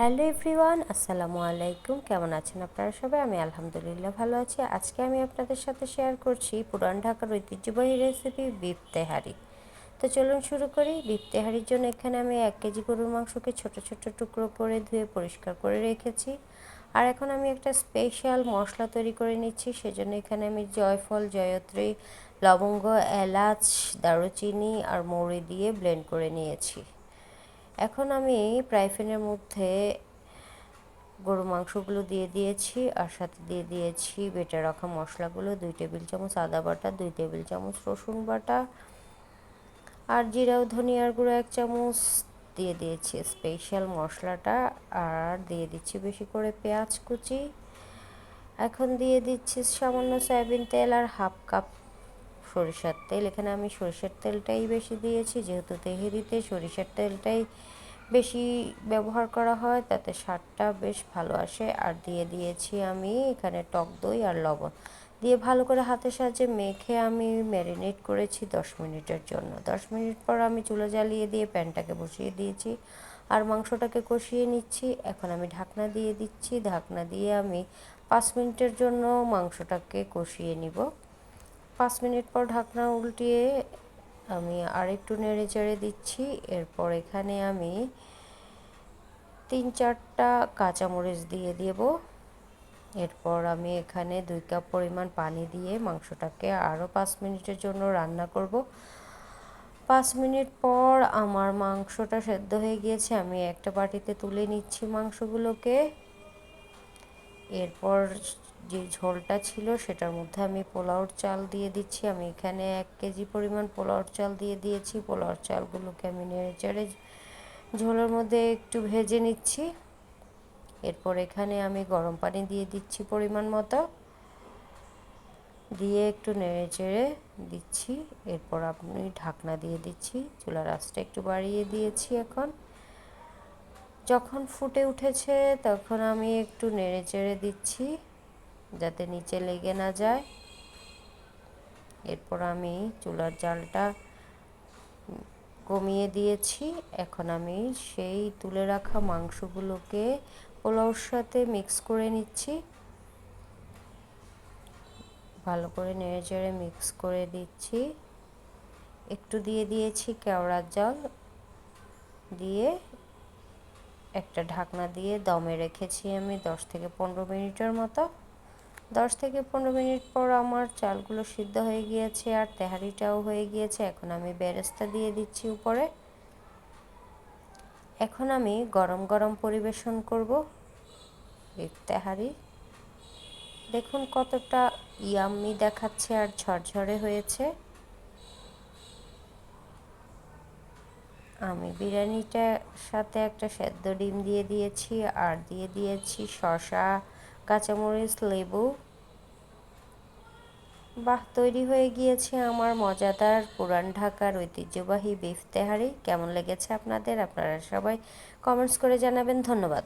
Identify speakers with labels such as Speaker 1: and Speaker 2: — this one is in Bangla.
Speaker 1: হ্যালো এভরিওয়ান, আসসালামু আলাইকুম। কেমন আছেন আপনারা সবাই? আমি আলহামদুলিল্লাহ ভালো আছি। আজকে আমি আপনাদের সাথে শেয়ার করছি পুরান ঢাকার ঐতিহ্যবাহী রেসিপি বিফ তেহারি তো চলুন শুরু করি। বিফ তেহারির জন্য এখানে আমি এক কেজি গরুর মাংসকে ছোট ছোট টুকরো করে ধুয়ে পরিষ্কার করে রেখেছি। আর এখন আমি একটা স্পেশাল মশলা তৈরি করে নিচ্ছি। সেজন্য এখানে আমি জয়ফল, জয়ত্রী, লবঙ্গ, এলাচ, দারুচিনি আর মৌরি দিয়ে ব্লেন্ড করে নিয়েছি। এখন আমি প্রাইফেনের মধ্যে গরু মাংসগুলো দিয়ে দিয়েছি, আর সাথে দিয়ে দিয়েছি বেটে রাখা মশলাগুলো, দুই টেবিল চামচ আদা বাটা, দুই টেবিল চামচ রসুন বাটা, আর জিরাও, ধনিয়ার গুঁড়ো এক চামচ দিয়ে দিয়েছি স্পেশাল মশলাটা, আর দিয়ে দিচ্ছি বেশি করে পেঁয়াজ কুচি। এখন দিয়ে দিচ্ছি সামান্য সয়াবিন তেল আর হাফ কাপ সরিষার তেল। এখানে আমি সরিষার তেলটাই বেশি দিয়েছি, যেহেতু তেহেরিতে সরিষার তেলটাই বেশি ব্যবহার করা হয়, তাতে স্বাদটা বেশ ভালো আসে। আর দিয়ে দিয়েছি আমি এখানে টক দই আর লবণ। দিয়ে ভালো করে হাতের সাহায্যে মেখে আমি ম্যারিনেট করেছি দশ মিনিটের জন্য। দশ মিনিট পর আমি চুলো জ্বালিয়ে দিয়ে প্যানটাকে বসিয়ে দিয়েছি। আর মাংসটাকে কষিয়ে নিচ্ছি। এখন আমি ঢাকনা দিয়ে দিচ্ছি। ঢাকনা দিয়ে আমি পাঁচ মিনিটের জন্য মাংসটাকে কষিয়ে নিব। পাঁচ মিনিট পর ঢাকনা উল্টিয়ে আমি আরেকটু নেড়ে চেড়ে দিচ্ছি। এরপর এখানে আমি তিন চারটা কাঁচামরিচ দিয়ে দেব। এরপর আমি এখানে দুই কাপ পরিমাণ পানি দিয়ে মাংসটাকে আরও পাঁচ মিনিটের জন্য রান্না করব। পাঁচ মিনিট পর আমার মাংসটা সেদ্ধ হয়ে গিয়েছে, আমি একটা বাটিতে তুলে নিচ্ছি মাংসগুলোকে। এরপর যে ঝোলটা ছিল সেটার মধ্যে আমি পোলাওর চাল দিয়ে দিচ্ছি। আমি এখানে এক কেজি পরিমাণ পোলাওর চাল দিয়ে দিয়েছি। পোলাওর চালগুলোকে আমি নেড়ে চেড়ে ঝোলের মধ্যে একটু ভেজে নিচ্ছি। এরপর এখানে আমি গরম পানি দিয়ে দিচ্ছি পরিমাণ মতো। দিয়ে একটু নেড়ে চেড়ে দিচ্ছি। এরপর আপনি ঢাকনা দিয়ে দিচ্ছি। চুলার আঁচটা একটু বাড়িয়ে দিয়েছি এখন। যখন ফুটে উঠেছে তখন আমি একটু নেড়ে চেড়ে দিচ্ছি। যাতে নিচে লেগে না যায়। এরপর আমি চুলার জালটা কমিয়ে দিয়েছি। এখন আমি সেই তুলে রাখা মাংসগুলোকে পোলাওর সাথে মিক্স করে নিচ্ছি। ভালো করে নেড়ে চেড়ে মিক্স করে দিচ্ছি। একটু দিয়ে দিয়েছি কেওড়ার জল। দিয়ে একটা ঢাকনা দিয়ে দমে রেখেছি আমি দশ থেকে পনেরো মিনিটের মতো। দশ থেকে পনেরো মিনিট পর আমার চালগুলো সিদ্ধ হয়ে গিয়েছে আর তেহারিটাও হয়ে গিয়েছে। এখন আমি বেরেস্তা দিয়ে দিচ্ছি উপরে। এখন আমি গরম গরম পরিবেশন করব এই তেহারি। দেখুন কতটা ইয়াম্মি দেখাচ্ছে আর ঝরঝরে হয়েছে। আমি বিরিয়ানিটার সাথে একটা সেদ্ধ ডিম দিয়ে দিয়েছি, আর দিয়ে দিয়েছি শশা কাঁচামরিচ, লেবু। বাহ, তৈরি হয়ে গিয়েছে আমার মজাদার পুরান ঢাকার ঐতিহ্যবাহী বিফ তেহারি কেমন লেগেছে আপনাদের? আপনারা সবাই কমেন্টস করে জানাবেন। ধন্যবাদ।